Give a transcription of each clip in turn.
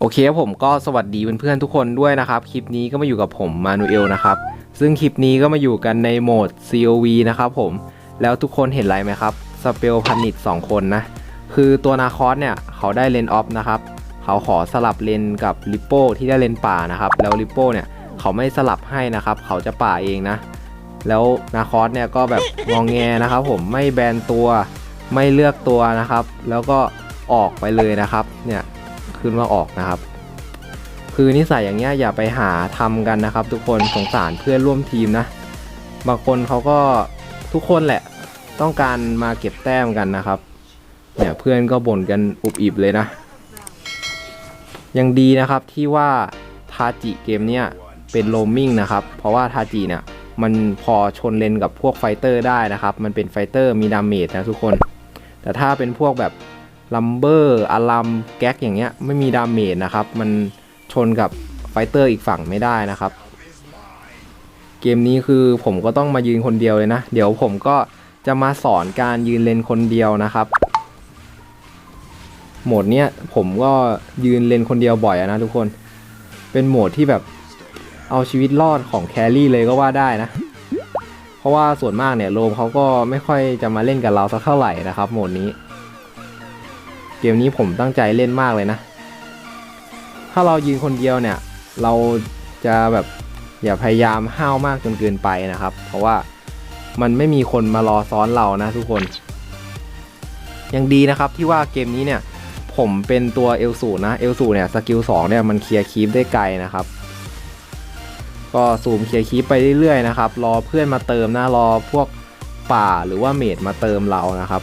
โอเคครับผมก็สวัสดีเพื่อนๆทุกคนด้วยนะครับ คลิปนี้ก็มาอยู่กับผมมานูเอลนะครับ ซึ่งคลิปนี้ก็มาอยู่กันในโหมด COV นะครับผม แล้วทุกคนเห็นอะไรไหมครับ สเปลพันิต2คนนะ คือตัวนาคอสเนี่ย เขาได้เลนออฟนะครับ เขาขอสลับเลนกับลิปโป้ที่ได้เลนป่านะครับ แล้วลิปโป้เนี่ย เขาไม่สลับให้นะครับ เขาจะป่าเองนะ แล้วนาคอสเนี่ยก็แบบงองแงนะครับ ผมไม่แบนตัวไม่เลือกตัวนะครับ แล้วก็ออกไปเลยนะครับเนี่ย ขึ้นว่าออกนะครับ คือนิสัยอย่างเงี้ยอย่าไปหาทำกันนะครับ ทุกคนสงสารเพื่อนร่วมทีมนะ บางคนเขาก็ทุกคนแหละต้องการมาเก็บแต้มกันนะครับเนี่ยเพื่อนก็บ่นกันอุบอิบเลยนะ ยังดีนะครับที่ว่าทาจิเกมเนี้ยเป็นโรมมิ่งนะครับ เพราะว่าทาจิเนี่ยมันพอชนเลนกับพวกไฟเตอร์ได้นะครับ มันเป็นไฟเตอร์มีดาเมจนะทุกคน แต่ถ้าเป็นพวกแบบ ลัมเบอร์อารัมแก๊กอย่างเงี้ยไม่มีดาเมจนะครับ มันชนกับไฟเตอร์อีกฝั่งไม่ได้นะครับ เกมนี้คือผมก็ต้องมายืนคนเดียวเลยนะ เดี๋ยวผมก็จะมาสอนการยืนเลนคนเดียวนะครับโหมดเนี้ยผมก็ยืนเลนคนเดียวบ่อยนะทุกคน เป็นโหมดที่แบบเอาชีวิตรอดของแครี่เลยก็ว่าได้นะ เพราะว่าส่วนมากเนี่ยโรมเขาก็ไม่ค่อยจะมาเล่นกับเราสักเท่าไหร่นะครับโหมดนี้ เกมนี้ผมตั้งใจเล่นมากเลยนะ ถ้าเรายืนคนเดียวเนี่ย เราจะแบบอย่าพยายามห้าวมากจนเกินไปนะครับ เพราะว่ามันไม่มีคนมารอซ้อนเรานะทุกคน ยังดีนะครับที่ว่าเกมนี้เนี่ย ผมเป็นตัวเอลสูนะเอลสูเนี่ยสกิล2เนี่ยมันเคลียร์คีปได้ไกลนะครับ ก็ซูมเคลียร์คีปไปเรื่อยๆนะครับ รอเพื่อนมาเติมนะรอพวกป่าหรือว่าเมดมาเติมเรานะครับ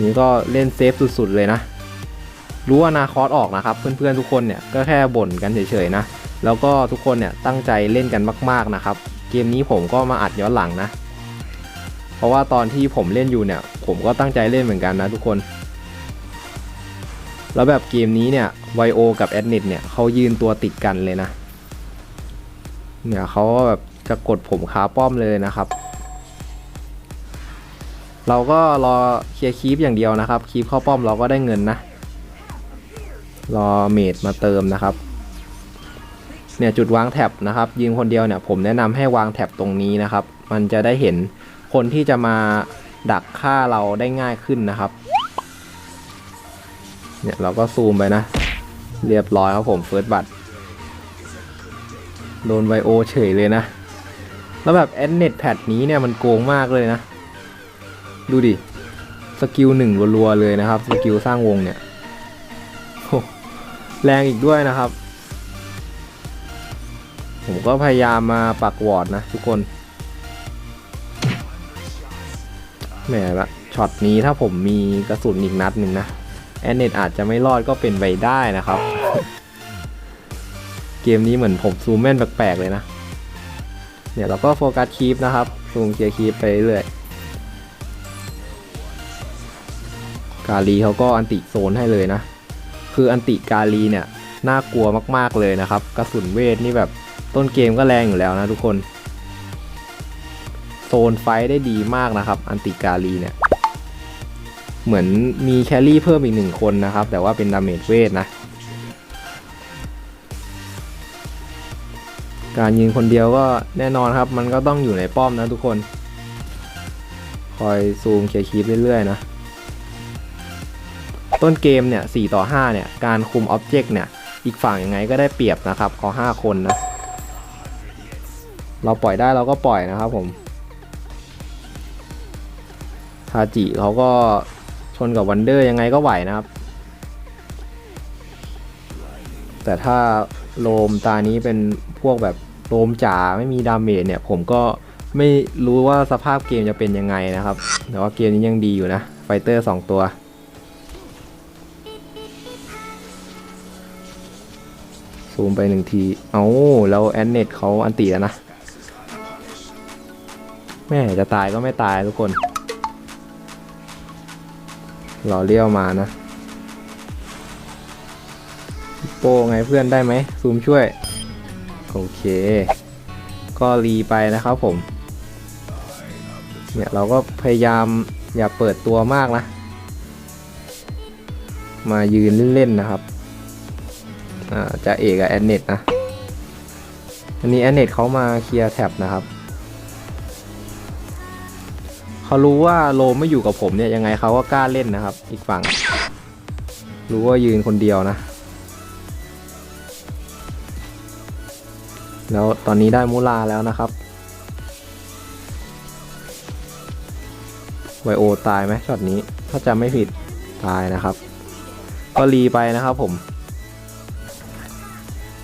นี่ก็เล่นเซฟสุดๆเลยนะ รู้ว่านาคอสออกนะครับ เพื่อนๆทุกคนเนี่ยก็แค่บ่นกันเฉยๆนะ แล้วก็ทุกคนเนี่ยตั้งใจเล่นกันมากๆนะครับ เกมนี้ผมก็มาอัดย้อนหลังนะ เพราะว่าตอนที่ผมเล่นอยู่เนี่ย ผมก็ตั้งใจเล่นเหมือนกันนะทุกคน แล้วแบบเกมนี้เนี่ยไวโอกับแอดนิตเนี่ยเขายืนตัวติดกันเลยนะ เนี่ยเขาก็แบบจะกดผมคาป้อมเลยนะครับ เราก็รอเคลียร์คีปอย่างเดียวนะครับ คีปเข้าป้อมเราก็ได้เงินนะ รอเมดมาเติมนะครับ เนี่ยจุดวางแท็บนะครับยืนคนเดียวเนี่ยผมแนะนำให้วางแท็บตรงนี้นะครับ มันจะได้เห็นคนที่จะมาดักฆ่าเราได้ง่ายขึ้นนะครับ เนี่ยเราก็ซูมไปนะ เรียบร้อยครับผมเฟิร์สบัตโดนไวโอเฉยเลยนะ แล้วแบบแอนเน็ตแพดนี้เนี่ยมันโกงมากเลยนะ ดูดิ สกิลหนึ่งรัวๆเลยนะครับ สกิลสร้างวงเนี่ยโอ้แรงอีกด้วยนะครับ ผมก็พยายามมาปักวอร์ดนะทุกคน แหมละช็อตนี้ถ้าผมมีกระสุนอีกนัดหนึ่งนะ แอนเนตอาจจะไม่รอดก็เป็นไปได้นะครับ เกมนี้เหมือนผมซูมแม่นแปลกๆเลยนะ เนี่ยเราก็โฟกัสคีปนะครับ ซูมเคลียร์คีปไปเรื่อย กาลีเขาก็อันติโซนให้เลยนะ คืออันติกาลีเนี่ยน่ากลัวมากๆเลยนะครับ กระสุนเวทนี่แบบต้นเกมก็แรงอยู่แล้วนะทุกคน โซนไฟได้ดีมากนะครับ อันติกาลีเนี่ย เหมือนมีแครี่เพิ่มอีกหนึ่งคนนะครับ แต่ว่าเป็นดาเมจเวทนะ การยิงคนเดียวก็แน่นอนครับ มันก็ต้องอยู่ในป้อมนะทุกคน คอยซูมเคลียร์คีปเรื่อยๆนะ ต้นเกมเนี่ย4ต่อ5เนี่ยการคุมอ็อบเจกต์เนี่ยอีกฝั่งยังไงก็ได้เปรียบนะครับขอ5คนนะเราปล่อยได้เราก็ปล่อยนะครับผมทาจิเขาก็ชนกับวันเดอร์ยังไงก็ไหวนะครับ แต่ถ้าโลมตานี้เป็นพวกแบบโลมจ๋าไม่มีดาเมจเนี่ย ผมก็ไม่รู้ว่าสภาพเกมจะเป็นยังไงนะครับ แต่ว่าเกมนี้ยังดีอยู่นะ ไฟเตอร์ 2 ตัว ซูมไปหนึ่งที เอาแล้วแอนเน็ตเขาอันตีแล้วนะ แม่จะตายก็ไม่ตายทุกคน รอเลี้ยวมานะ โป้ไงเพื่อนได้ไหม ซูมช่วย โอเค ก็รีไปนะครับผม เนี่ยเราก็พยายามอย่าเปิดตัวมากนะ มายืนเล่นๆนะครับ อ่าจะเอกกับแอนเน็ตนะ อันนี้แอนเน็ตเขามาเคลียร์แท็บนะครับเขารู้ว่าโลไม่อยู่กับผมเนี่ยยังไงเขาก็กล้าเล่นนะครับ อีกฝั่ง รู้ว่ายืนคนเดียวนะ แล้วตอนนี้ได้มูลาแล้วนะครับไวโอตายไหมช็อตนี้ ถ้าจำไม่ผิดตายนะครับ ก็รีไปนะครับผม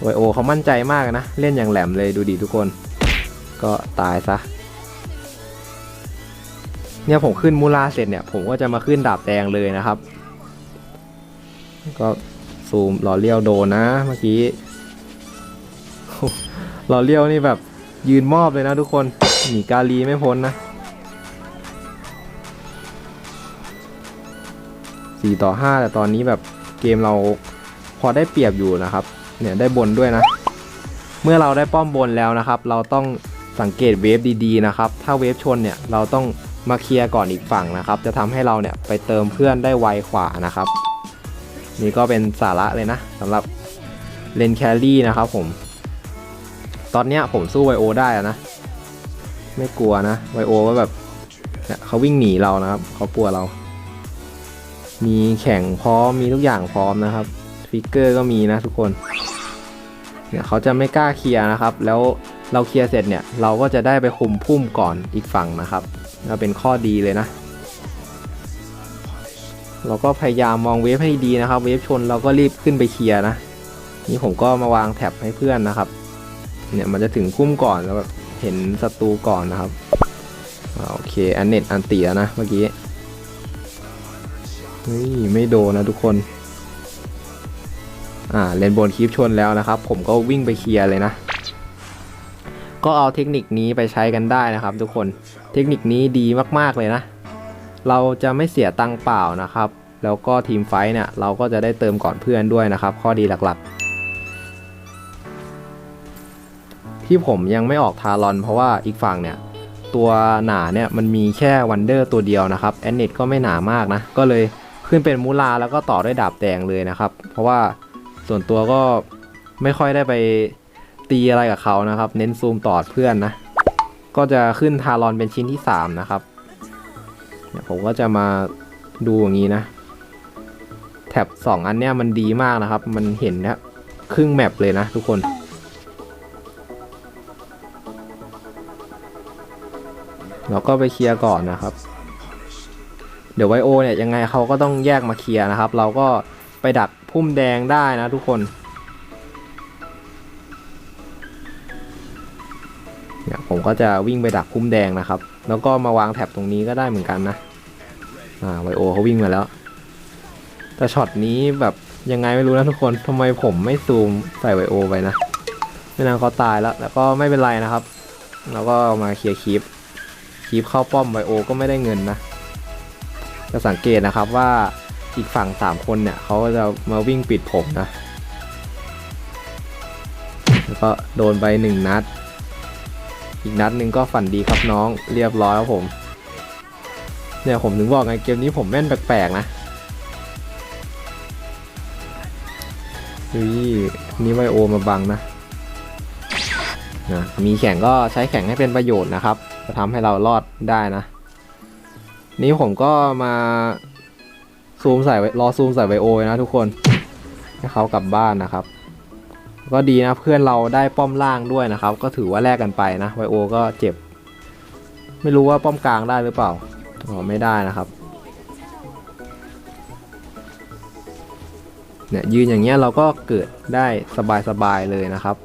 ไวโอเขามั่นใจมากนะ เล่นอย่างแหลมเลยดูดิทุกคน ก็ตายซะ เนี่ยผมขึ้นมูลาเสร็จเนี่ย ผมก็จะมาขึ้นดาบแดงเลยนะครับ ก็ซูมหล่อเลี้ยวโดนนะเมื่อกี้หล่อเลี้ยวนี่แบบยืนมอบเลยนะทุกคน หนีกาลีไม่พ้นนะ4ต่อ5แต่ตอนนี้แบบเกมเราพอได้เปรียบอยู่นะครับ เนี่ยได้บนด้วยนะ เมื่อเราได้ป้อมบนแล้วนะครับ เราต้องสังเกตเวฟดีๆนะครับ ถ้าเวฟชนเนี่ยเราต้องมาเคลียร์ก่อนอีกฝั่งนะครับ จะทำให้เราเนี่ยไปเติมเพื่อนได้ไวขวานะครับ นี่ก็เป็นสาระเลยนะสำหรับเลนแครี่นะครับผม ตอนเนี้ยผมสู้ไวโอได้นะ ไม่กลัวนะไวโอว่าแบบเนี่ยเขาวิ่งหนีเรานะครับเขากลัวเรา มีแข่งพร้อมมีทุกอย่างพร้อมนะครับฟิกเกอร์ก็มีนะทุกคน เนี่ยเขาจะไม่กล้าเคลียร์นะครับ แล้วเราเคลียร์เสร็จเนี่ยเราก็จะได้ไปคุมพุ่มก่อนอีกฝั่งนะครับเราเป็นข้อดีเลยนะเราก็พยายามมองเวฟให้ดีนะครับ เวฟชนเราก็รีบขึ้นไปเคลียร์นะ นี่ผมก็มาวางแท็บให้เพื่อนนะครับ เนี่ยมันจะถึงพุ่มก่อนแล้วแบบเห็นศัตรูก่อนนะครับโอเคอันเน็ตอันเตียนะเมื่อกี้เฮ้ยไม่โดนนะทุกคน อ่าเลนบนคลิปชนแล้วนะครับ ผมก็วิ่งไปเคลียร์เลยนะ ก็เอาเทคนิคนี้ไปใช้กันได้นะครับ ทุกคนเทคนิคนี้ดีมากๆเลยนะ เราจะไม่เสียตังเปล่านะครับ แล้วก็ทีมไฟท์เนี่ยเราก็จะได้เติมก่อนเพื่อนด้วยนะครับ ข้อดีหลักๆ ที่ผมยังไม่ออกทารอน เพราะว่าอีกฝั่งเนี่ยตัวหนาเนี่ยมันมีแค่วันเดอร์ตัวเดียวนะครับแอนเนตก็ไม่หนามากนะ ก็เลยขึ้นเป็นมูลาแล้วก็ต่อด้วยดาบแดงเลยนะครับ เพราะว่า ส่วนตัวก็ไม่ค่อยได้ไปตีอะไรกับเขานะครับ เน้นซูมตอดเพื่อนนะ ก็จะขึ้นทารอนเป็นชิ้นที่ 3 นะครับเนี่ยผมก็จะมาดูอย่างนี้นะ แท็บ 2 อันเนี้ยมันดีมากนะครับ มันเห็นนะครึ่งแมปเลยนะทุกคนเราก็ไปเคลียร์ก่อนนะครับ เดี๋ยวไวโอเนี่ยยังไงเขาก็ต้องแยกมาเคลียร์นะครับ เราก็ไปดัก พุ่มแดงได้นะทุกคนเนี่ยผมก็จะวิ่งไปดักพุ่มแดงนะครับ แล้วก็มาวางแท็บตรงนี้ก็ได้เหมือนกันนะ อ่าไวโอเขาวิ่งมาแล้ว แต่ช็อตนี้แบบยังไงไม่รู้นะทุกคนทำไมผมไม่ซูมใส่ไวโอไปนะไม่นานเขาตายแล้วแต่ก็ไม่เป็นไรนะครับเราก็มาเคลียร์คลิปคีบเข้าป้อมไบโอก็ไม่ได้เงินนะจะสังเกตนะครับว่า อีกฝั่ง3คนเนี่ยเขาก็จะมาวิ่งปิดผมนะ แล้วก็โดนไปหนึ่งนัด อีกนัดหนึ่งก็ฝันดีครับน้องเรียบร้อยครับผม เนี่ยผมถึงบอกไงเกมนี้ผมแม่นแปลกๆนะเฮ้ยนี่ไวโอมาบังนะนะมีแข่งก็ใช้แข่งให้เป็นประโยชน์นะครับ จะทำให้เรารอดได้นะ นี่ผมก็มา ซูมใส่รอซูมใส่ไวโอนะทุกคนให้เขากลับบ้านนะครับ ก็ดีนะเพื่อนเราได้ป้อมล่างด้วยนะครับ ก็ถือว่าแลกกันไปนะไวโอก็เจ็บ ไม่รู้ว่าป้อมกลางได้หรือเปล่าอ๋อไม่ได้นะครับเนี่ยยืนอย่างเงี้ยเราก็เกิดได้สบายๆเลยนะครับ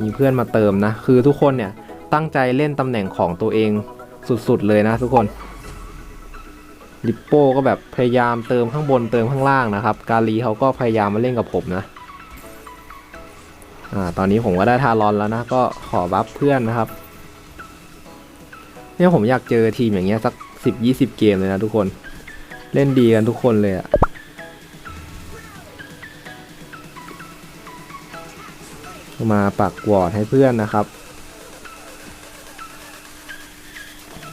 มีเพื่อนมาเติมนะ คือทุกคนเนี่ยตั้งใจเล่นตำแหน่งของตัวเองสุดๆเลยนะทุกคน ลิปโป้ก็แบบพยายามเติมข้างบนเติมข้างล่างนะครับ กาลีเขาก็พยายามมาเล่นกับผมนะอ่าตอนนี้ผมก็ได้ทารอนแล้วนะ ก็ขอบัฟเพื่อนนะครับ เนี่ยผมอยากเจอทีมอย่างเงี้ยสักสิบยี่สิบเกมเลยนะทุกคน เล่นดีกันทุกคนเลยอะมาปักวอร์ดให้เพื่อนนะครับ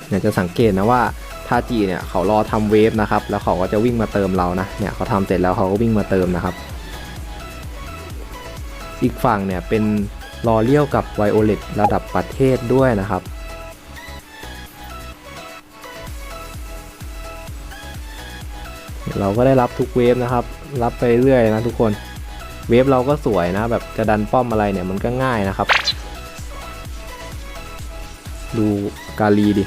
เนี่ยจะสังเกตนะว่า ทาจีเนี่ยเขารอทำเวฟนะครับ แล้วเขาก็จะวิ่งมาเติมเรานะ เนี่ยเขาทำเสร็จแล้วเขาก็วิ่งมาเติมนะครับ อีกฝั่งเนี่ยเป็นลอเลี้ยวกับไวโอเลตระดับประเทศด้วยนะครับเราก็ได้รับทุกเวฟนะครับ รับไปเรื่อยนะทุกคน เวฟเราก็สวยนะ แบบจะดันป้อมอะไรเนี่ยมันก็ง่ายนะครับ ดูกาลีดิ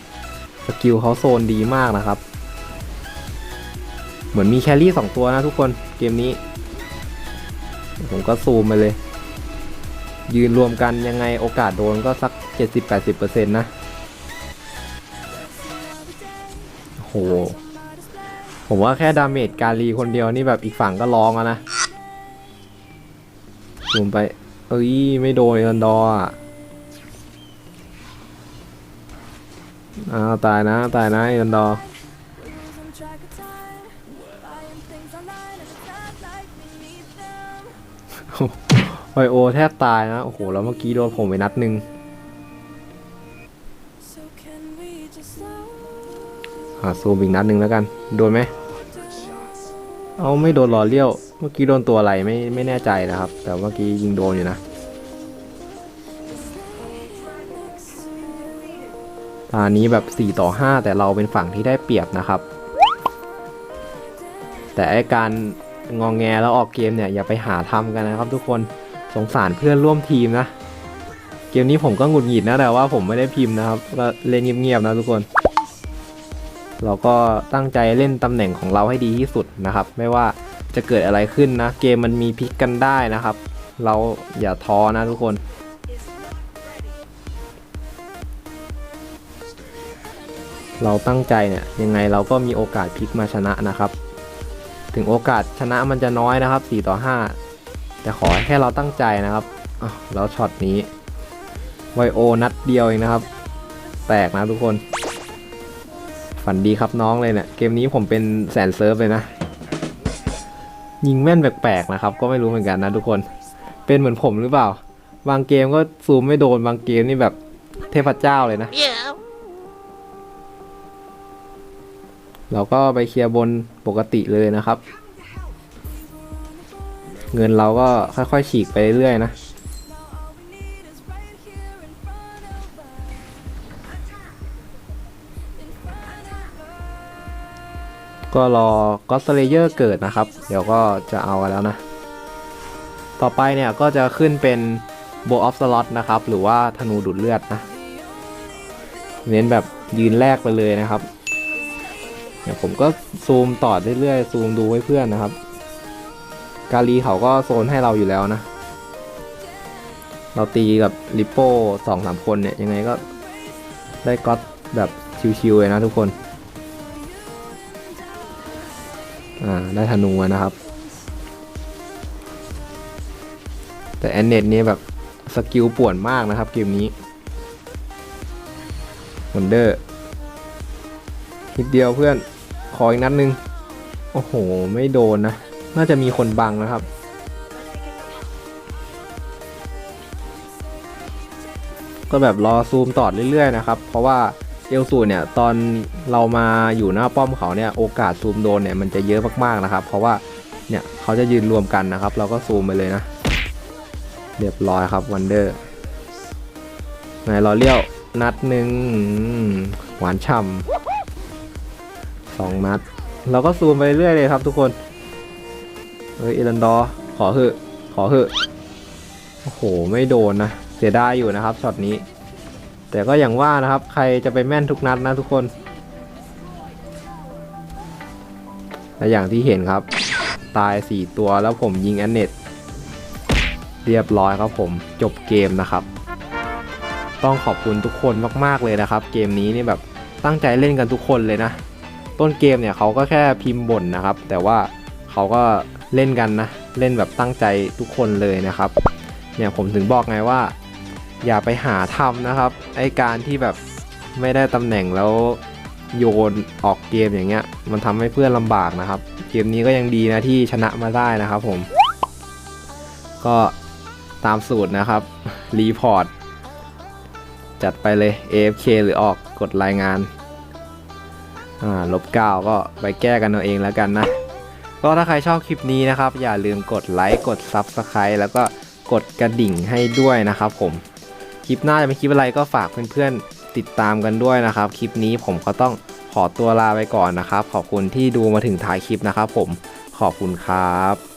สกิลเขาโซนดีมากนะครับ เหมือนมีแครี่สองตัวนะทุกคนเกมนี้ ผมก็ซูมไปเลย ยืนรวมกันยังไงโอกาสโดนก็สัก 70-80%นะโอ้โหผมว่าแค่ดาเมจการีคนเดียวนี่แบบอีกฝั่งก็ร้องแล้วนะซูมไป เอ้ย ไม่โดนเอรันดอร์ อ่าวตายนะตายนะเอรันดอไวโอแทบตายนะ โอ้โห แล้วเมื่อกี้โดนผมไปนัดหนึ่ง So can we just slow อ่าซูมอีกนัดหนึ่งแล้วกัน โดนไหม เอาไม่โดนหล่อเลี้ยว เมื่อกี้โดนตัวอะไรไม่ไม่แน่ใจนะครับ แต่เมื่อกี้ยิงโดนอยู่นะ ตอนนี้แบบ 4 ต่อ 5 แต่เราเป็นฝั่งที่ได้เปรียบนะครับ แต่ไอการงองแงแล้วออกเกมเนี่ยอย่าไปหาทำกันนะครับ ทุกคนสงสารเพื่อนร่วมทีมนะ เกมนี้ผมก็หงุดหงิดนะแต่ว่าผมไม่ได้พิมพ์นะครับก็เล่นเงียบๆนะทุกคน เราก็ตั้งใจเล่นตำแหน่งของเราให้ดีที่สุดนะครับ ไม่ว่าจะเกิดอะไรขึ้นนะ เกมมันมีพลิกกันได้นะครับ เราอย่าท้อนะทุกคน เราตั้งใจเนี่ยยังไงเราก็มีโอกาสพลิกมาชนะนะครับ ถึงโอกาสชนะมันจะน้อยนะครับ 4 ต่อ 5 แต่ขอแค่เราตั้งใจนะครับแล้วช็อตนี้ไวโอนัดเดียวเองนะครับ แตกนะทุกคน ฝันดีครับน้องเลยเนี่ยเกมนี้ผมเป็นแสนเซิร์ฟเลยนะ ยิงแม่นแปลกๆนะครับ ก็ไม่รู้เหมือนกันนะทุกคน เป็นเหมือนผมหรือเปล่า บางเกมก็ซูมไม่โดนบางเกมนี่แบบเทพเจ้าเลยนะ เราก็ไปเคลียร์บนปกติเลยนะครับ เงินเราก็ค่อยๆฉีกไปเรื่อยๆนะก็รอก็สเลเยอร์เกิดนะครับ เดี๋ยวก็จะเอากันแล้วนะ ต่อไปเนี่ยก็จะขึ้นเป็นโบออฟสล็อตนะครับ หรือว่าธนูดูดเลือดนะ เน้นแบบยืนแรกไปเลยนะครับ เดี๋ยผมก็ซูมต่อเรื่อยๆซูมดูให้เพื่อนนะครับ กาลีเขาก็โซนให้เราอยู่แล้วนะ เราตีกับลิปโป้สองสามคนเนี่ยยังไงก็ได้ก๊อตแบบชิวๆเลยนะทุกคน อ่าได้ธนูนะครับ แต่แอนเน็ตนี่แบบสกิลป่วนมากนะครับเกมนี้วันเดอร์นิดเดียวเพื่อน ขออีกนัดนึง โอ้โห ไม่โดนนะ น่าจะมีคนบังนะครับ ก็แบบรอซูมต่อเรื่อยๆนะครับ เพราะว่าเอลสูเนี่ยตอนเรามาอยู่หน้าป้อมเขาเนี่ยโอกาสซูมโดนเนี่ยมันจะเยอะมากๆนะครับ เพราะว่าเนี่ยเขาจะยืนรวมกันนะครับ เราก็ซูมไปเลยนะ เรียบร้อยครับวันเดอร์ไหนรอเลี้ยวนัดหนึ่งหวานฉ่ำ สองนัด เราก็ซูมไปเรื่อยเลยครับทุกคน เฮ้ยเอรันดอร์ขอเหอะ ขอเหอะ โอ้โห ไม่โดนนะ เสียดายอยู่นะครับช็อตนี้ แต่ก็อย่างว่านะครับ ใครจะไปแม่นทุกนัดนะทุกคนและอย่างที่เห็นครับ ตาย 4 ตัวแล้วผมยิงแอนเนตเรียบร้อยครับผมจบเกมนะครับ ต้องขอบคุณทุกคนมาก ๆ เลยนะครับ เกมนี้นี่แบบตั้งใจเล่นกันทุกคนเลยนะ ต้นเกมเนี่ยเขาก็แค่พิมพ์บ่นนะครับ แต่ว่าเขาก็เล่นกันนะ เล่นแบบตั้งใจทุกคนเลยนะครับ เนี่ยผมถึงบอกไงว่า อย่าไปหาทำนะครับ ไอการที่แบบไม่ได้ตำแหน่งแล้วโยนออกเกมอย่างเงี้ย มันทำให้เพื่อนลำบากนะครับ เกมนี้ก็ยังดีนะที่ชนะมาได้นะครับผม ก็ตามสูตรนะครับ รีพอร์ต จัดไปเลย AFK หรือออกกดรายงาน อ่าลบเก้าก็ไปแก้กันเอาเองแล้วกันนะ ก็ถ้าใครชอบคลิปนี้นะครับ อย่าลืมกดไลค์กด Subscribe แล้วก็กดกระดิ่งให้ด้วยนะครับผม คลิปหน้าจะเป็นคลิปอะไรก็ฝากเพื่อนๆติดตามกันด้วยนะครับ คลิปนี้ผมก็ต้องขอตัวลาไปก่อนนะครับ ขอบคุณที่ดูมาถึงท้ายคลิปนะครับผม ขอบคุณครับ